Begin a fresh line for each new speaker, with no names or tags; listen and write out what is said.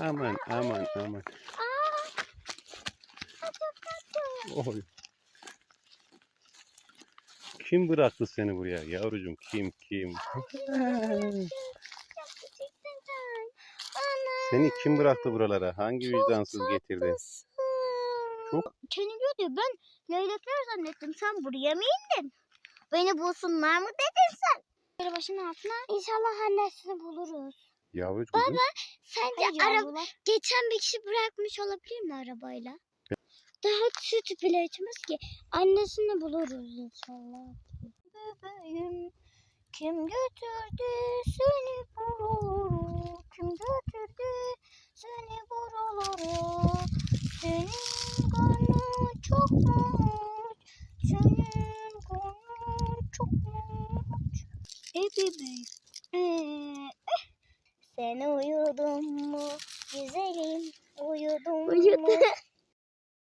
Aman aman aman. Oy. Kim bıraktı seni buraya yavrucuğum kim kim? Seni kim bıraktı buralara? Hangi vicdansız getirdi? Çok-
Kendi diyordu ya, ben leylekler zannettim. Sen buraya mı indin? Beni bulsunlar mı dedin sen? Böyle başının altına. İnşallah annesini buluruz.
Yavrucuğum dur.
Sence araba geçen bir kişi bırakmış olabilir mi arabayla? Daha süt bile içmez ki. Annesini buluruz inşallah. Bebeğim kim götürdü seni buralara? Kim götürdü seni buralara? Senin karnın çok mu aç? Senin karnın çok mu aç? Ey bebeğim. Ee, sen uyudun mu güzelim? Uyudun mu?